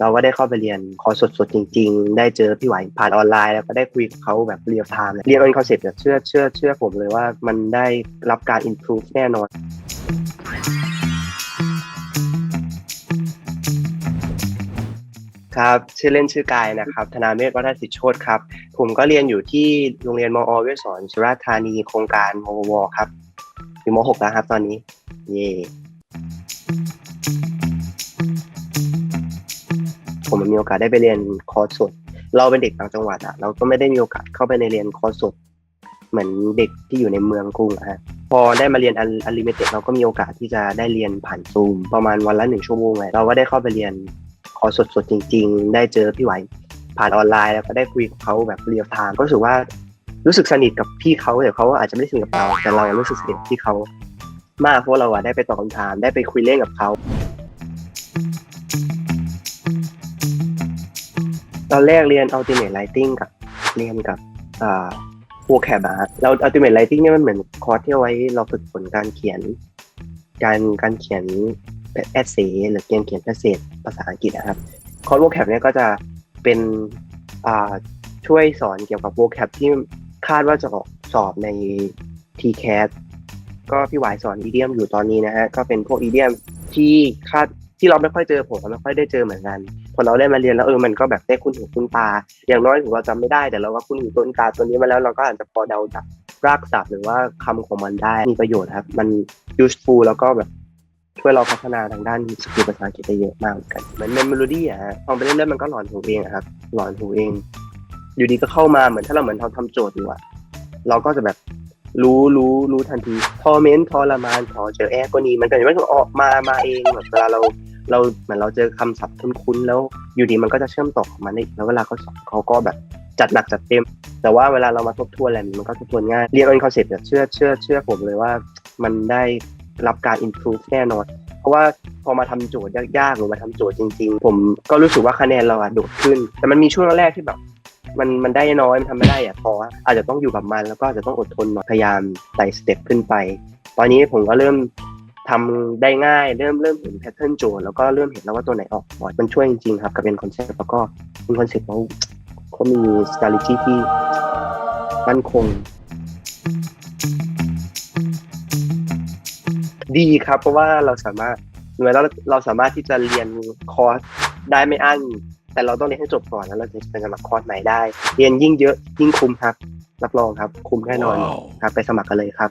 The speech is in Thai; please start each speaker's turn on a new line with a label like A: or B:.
A: เราก็ได้เข้าไปเรียนคอร์สสดๆจริง ๆ ได้เจอพี่ไหวผ่านออนไลน์ แล้วก็ได้คุยกับเขาแบบเรียลไทม์เรียนเป็นคอนเซ็ปต์แบบเชื่อเชื่อเชื่อผมเลยว่ามันได้รับการ improve แน่นอนครับชื่อเล่นชื่อกายนะครับ ธนาเมฆวัฒนสิทธิโชตครับ ผมก็เรียนอยู่ที่โรงเรียนมอเวสอนสุราษฎร์ธานีโครงการมวครับอยู่มหกแล้วครับตอนนี้ เย่ ผมมีโอกาสได้ไปเรียนคอร์สสด เราเป็นเด็กต่างจังหวัดอะเราก็ไม่ได้มีโอกาสเข้าไปในเรียนคอร์สสด เหมือนเด็กที่อยู่ในเมืองกรุงอะฮะพอได้มาเรียนอันลิมิเต็ดเราก็มีโอกาสที่จะได้เรียนผ่านซูม ประมาณวันละหนึ่งชั่วโมงเลยเราก็ได้เข้าไปเรียนคอร์สสดๆจริง ๆ ได้เจอพี่ไหวผ่านออนไลน์แล้วก็ได้คุยกับเขาแบบเรียลไทม์ก็รู้สึกว่ารู้สึกสนิทกับพี่เขาแต่เขาอาจจะไม่ได้สนิทกับเราแต่เรารู้สึกสนิทกับพี่เขามากเพราะเราอะได้ไปตอบคำถามได้ไปคุยเล่นกับเขา ตอนแรกเรียน Ultimate Writing กับเรียนกับอ่า vocab อะฮะเรา Ultimate Writing เนี่ยมันเหมือนคอร์สที่เอาไว้เราฝึกฝนการเขียน การการเขียนแอสเซหรือเขียนเขียนแอสเซภาษาอังกฤษนะครับคอร์ส vocab เนี่ยก็จะเป็นอ่าช่วยสอนเกี่ยวกับ vocab ที่คาดว่าจะออกสอบใน TCAS ก็พี่หวายสอนอีเดียมอยู่ตอนนี้นะฮะก็เป็นพวกอีเดียมที่คาดที่เราไม่ค่อยเจอผมไม่ค่อยได้เจอเหมือนกัน พอเราได้มาเรียนแล้วเออมันก็แบบได้คุ้นหูคุ้นตา อย่างน้อยถึงเราจำไม่ได้แต่เราก็คุ้นหูต้นตาตัวนี้มาแล้วเราก็อาจจะพอเดาจากรากศัพท์หรือว่าคำของมันได้มีประโยชน์ครับ มัน useful แล้วก็แบบช่วยเราพัฒนาทางด้านสกิลภาษาอังกฤษได้เยอะมากเหมือนกันเหมือนเมโลดี้อะฮะพอไปเล่นๆมันก็หลอนหูเองครับหลอนหูเอง อยู่ดีก็เข้ามาเหมือนถ้าเราเหมือนเราทำโจทย์อยู่อะเราก็จะแบบรู้รู้รู้ทันทีทอเมนทอรมานทอเจอแอร์ก็นีมันก็จะไม่ออกมามาเองแบบเวลาเรา เราเหมือนเราเจอคำศัพท์คุ้นๆแล้วอยู่ดีมันก็จะเชื่อมต่อของมันได้อีกแล้วเวลาเขาสอนเขาก็แบบจัดหนักจัดเต็ม แต่ว่าเวลาเรามาทบทวนอะไรมันก็ทบทวนง่ายเรียนเป็นคอนเซ็ปต์แบบเชื่อเชื่อเชื่อผมเลยว่า มันได้รับการ improve แน่นอนเพราะว่าพอมาทำโจทย์ยากๆหรือมาทำโจทย์จริง ๆ ผมก็รู้สึกว่าคะแนนเราอะโดดขึ้น แต่มันมีช่วงแรกที่แบบมันมันได้น้อยมันทำไม่ได้อะพออาจจะต้องอยู่กับมันแล้วก็อาจจะต้องอดทนหน่อยพยายามไต่สเต็ปขึ้นไป ตอนนี้ผมก็เริ่ม ทำได้ง่ายเริ่มเริ่มเห็นแพทเทิร์นโจทย์แล้วก็เริ่มเห็นแล้วว่าตัวไหนออกบ่อยมันช่วยจริงๆครับกับเป็นคอนเซ็ปต์แล้วก็เป็นคอนเซ็ปต์เขาเขามี strategy ที่มั่นคง ดีครับเพราะว่าเราสามารถเหมือนเราเราสามารถที่จะเรียนคอร์สได้ไม่อั้นแต่เราต้องเรียนให้จบก่อนแล้วเราถึงจะไปสมัครคอร์สไหนได้ เรียนยิ่งเยอะยิ่งคุ้มครับ รับรองครับ คุ้มแน่นอน
B: ว้าว
A: ครับไปสมัครกันเลยครับ